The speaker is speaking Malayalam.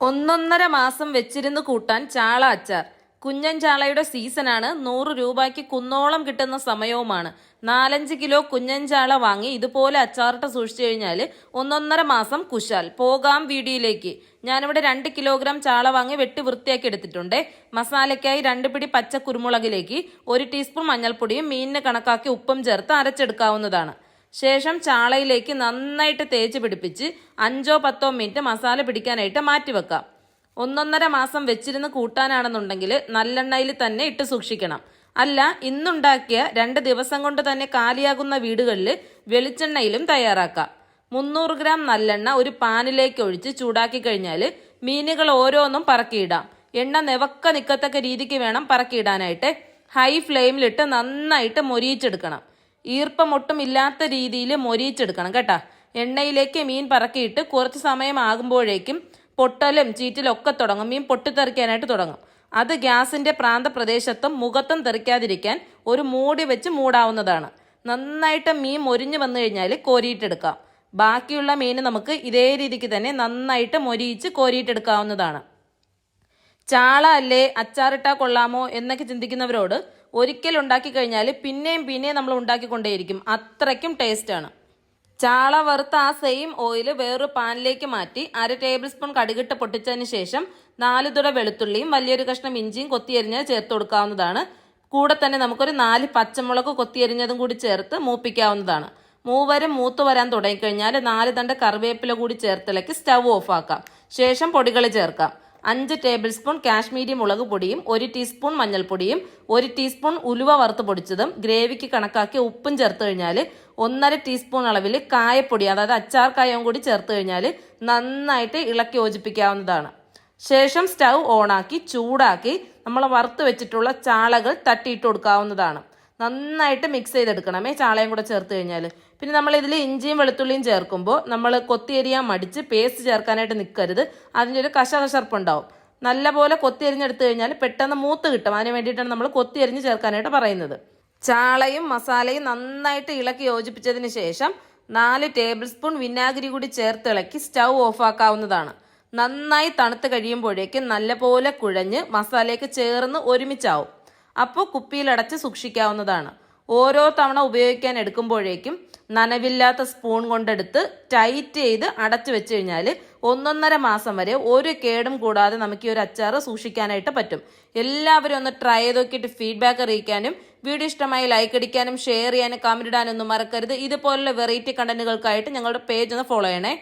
ഒന്നൊന്നര മാസം വെച്ചിരുന്ന് കൂട്ടാൻ ചാള അച്ചാർ. കുഞ്ഞൻ ചാളയുടെ സീസണാണ്. നൂറ് രൂപയ്ക്ക് കുന്നോളം കിട്ടുന്ന സമയവുമാണ്. നാലഞ്ച് കിലോ കുഞ്ഞൻ ചാള വാങ്ങി ഇതുപോലെ അച്ചാറിട്ട് സൂക്ഷിച്ചു കഴിഞ്ഞാൽ ഒന്നൊന്നര മാസം കുശാൽ. പോകാം വീഡിയോയിലേക്ക്. ഞാനിവിടെ രണ്ട് കിലോഗ്രാം ചാള വാങ്ങി വെട്ടി വൃത്തിയാക്കി എടുത്തിട്ടുണ്ട്. മസാലയ്ക്കായി രണ്ട് പിടി പച്ച കുരുമുളകിലേക്ക് ഒരു ടീസ്പൂൺ മഞ്ഞൾപ്പൊടിയും മീനിനെ കണക്കാക്കി ഉപ്പും ചേർത്ത് അരച്ചെടുക്കാവുന്നതാണ്. ശേഷം ചാളയിലേക്ക് നന്നായിട്ട് തേച്ച് പിടിപ്പിച്ച് അഞ്ചോ പത്തോ മിനിറ്റ് മസാല പിടിക്കാനായിട്ട് മാറ്റിവെക്കാം ഒന്നൊന്നര മാസം വെച്ചിരുന്ന് കൂട്ടാനാണെന്നുണ്ടെങ്കിൽ നല്ലെണ്ണയിൽ തന്നെ ഇട്ട് സൂക്ഷിക്കണം. അല്ല ഇന്നുണ്ടാക്കിയ രണ്ട് ദിവസം കൊണ്ട് തന്നെ കാലിയാകുന്ന വീടുകളിൽ വെളിച്ചെണ്ണയിലും തയ്യാറാക്കാം. മുന്നൂറ് ഗ്രാം നല്ലെണ്ണ ഒരു പാനിലേക്ക് ഒഴിച്ച് ചൂടാക്കി കഴിഞ്ഞാൽ മീനുകൾ ഓരോന്നും പറക്കിയിടാം. എണ്ണ നിവക്ക നിൽക്കത്തക്ക രീതിക്ക് വേണം പറക്കിയിടാനായിട്ട്. ഹൈ ഫ്ലെയിമിലിട്ട് നന്നായിട്ട് മൊരിയിച്ചെടുക്കണം. ഈർപ്പം ഒട്ടും ഇല്ലാത്ത രീതിയിൽ മൊരിയിച്ചെടുക്കണം കേട്ടോ. എണ്ണയിലേക്ക് മീൻ പറക്കിയിട്ട് കുറച്ച് സമയം ആകുമ്പോഴേക്കും പൊട്ടലും ചീറ്റലും ഒക്കെ തുടങ്ങും. മീൻ പൊട്ടിത്തെറിക്കാനായിട്ട് തുടങ്ങും. അത് ഗ്യാസിന്റെ പ്രാന്ത പ്രദേശത്തും മുഖത്തും തെറിക്കാതിരിക്കാൻ ഒരു മൂടി വെച്ച് മൂടാവുന്നതാണ്. നന്നായിട്ട് മീൻ മൊരിഞ്ഞു വന്നു കഴിഞ്ഞാൽ കോരിയിട്ടെടുക്കാം. ബാക്കിയുള്ള മീൻ നമുക്ക് ഇതേ രീതിക്ക് തന്നെ നന്നായിട്ട് മൊരിയിച്ച് കോരിയിട്ടെടുക്കാവുന്നതാണ്. ചാള അല്ലേ അച്ചാറിട്ടാ കൊള്ളാമോ എന്നൊക്കെ ചിന്തിക്കുന്നവരോട് ഒരിക്കൽ ഉണ്ടാക്കി കഴിഞ്ഞാൽ പിന്നെയും പിന്നെയും നമ്മൾ ഉണ്ടാക്കിക്കൊണ്ടേയിരിക്കും. അത്രയ്ക്കും ടേസ്റ്റാണ് ചാള വറുത്ത ആ സെയിം ഓയിൽ വേറൊരു പാനിലേക്ക് മാറ്റി അര ടേബിൾ സ്പൂൺ കടുകിട്ട് പൊട്ടിച്ചതിന് ശേഷം നാല് തുട വെളുത്തുള്ളിയും വലിയൊരു കഷ്ണം ഇഞ്ചിയും കൊത്തിയരിഞ്ഞത് ചേർത്ത് കൊടുക്കാവുന്നതാണ്. കൂടെ തന്നെ നമുക്കൊരു നാല് പച്ചമുളക് കൊത്തിയരിഞ്ഞതും കൂടി ചേർത്ത് മൂപ്പിക്കാവുന്നതാണ്. മൂവരും മൂത്ത് വരാൻ തുടങ്ങിക്കഴിഞ്ഞാൽ നാല് തണ്ട് കറിവേപ്പില കൂടി ചേർത്തിളക്കി സ്റ്റവ് ഓഫ് ആക്കാം. ശേഷം പൊടികൾ ചേർക്കാം. അഞ്ച് ടേബിൾ സ്പൂൺ കാശ്മീരി മുളക് പൊടിയും ഒരു ടീസ്പൂൺ മഞ്ഞൾപ്പൊടിയും ഒരു ടീസ്പൂൺ ഉലുവ വറുത്ത് പൊടിച്ചതും ഗ്രേവിക്ക് കണക്കാക്കി ഉപ്പും ചേർത്ത് കഴിഞ്ഞാൽ ഒന്നര ടീസ്പൂൺ അളവിൽ കായപ്പൊടി അതായത് അച്ചാർ കായവും കൂടി ചേർത്ത് കഴിഞ്ഞാൽ നന്നായിട്ട് ഇളക്കി യോജിപ്പിക്കാവുന്നതാണ്. ശേഷം സ്റ്റൗ ഓണാക്കി ചൂടാക്കി നമ്മൾ വറുത്ത് വെച്ചിട്ടുള്ള ചാളകൾ തട്ടിയിട്ട് കൊടുക്കാവുന്നതാണ്. നന്നായിട്ട് മിക്സ് ചെയ്തെടുക്കണമേ ചാളയും കൂടെ ചേർത്ത് കഴിഞ്ഞാൽ പിന്നെ നമ്മൾ ഇഞ്ചിയും വെളുത്തുള്ളിയും ചേർക്കുമ്പോൾ നമ്മൾ കൊത്തിയരിയാൻ മടിച്ച് പേസ്റ്റ് ചേർക്കാനായിട്ട് നിൽക്കരുത് അതിന്റെ ഒരു കശകശർപ്പുണ്ടാവും. നല്ലപോലെ കൊത്തിയരിഞ്ഞെടുത്ത് കഴിഞ്ഞാൽ പെട്ടെന്ന് മൂത്ത് കിട്ടും. അതിന് വേണ്ടിയിട്ടാണ് നമ്മൾ കൊത്തിയരിഞ്ഞ് ചേർക്കാനായിട്ട് പറയുന്നത്. ചാളയും മസാലയും നന്നായിട്ട് ഇളക്കി യോജിപ്പിച്ചതിന് ശേഷം നാല് ടേബിൾ സ്പൂൺ വിനാഗിരി കൂടി ചേർത്ത് ഇളക്കി സ്റ്റൗ ഓഫാക്കാവുന്നതാണ് നന്നായി തണുത്ത് കഴിയുമ്പോഴേക്കും നല്ലപോലെ കുഴഞ്ഞ് മസാലയൊക്കെ ചേർന്ന് ഒരുമിച്ചാവും. അപ്പോൾ കുപ്പിയിലടച്ച് സൂക്ഷിക്കാവുന്നതാണ്. ഓരോ തവണ ഉപയോഗിക്കാൻ എടുക്കുമ്പോഴേക്കും നനവില്ലാത്ത സ്പൂൺ കൊണ്ടെടുത്ത് ടൈറ്റ് ചെയ്ത് അടച്ചു വെച്ച് കഴിഞ്ഞാൽ ഒന്നൊന്നര മാസം വരെ ഒരു കേടും കൂടാതെ നമുക്ക് ഈ ഒരു അച്ചാർ സൂക്ഷിക്കാനായിട്ട് പറ്റും. എല്ലാവരും ഒന്ന് ട്രൈ ചെയ്ത് നോക്കിയിട്ട് ഫീഡ്ബാക്ക് അറിയിക്കാനും വീഡിയോ ഇഷ്ടമായി ലൈക്ക് അടിക്കാനും ഷെയർ ചെയ്യാനും കമന്റ് ഇടാനൊന്നും മറക്കരുത്. ഇതുപോലുള്ള വെറൈറ്റി കണ്ടന്റുകൾക്കായിട്ട് ഞങ്ങളുടെ പേജ് ഒന്ന് ഫോളോ ചെയ്യണേ.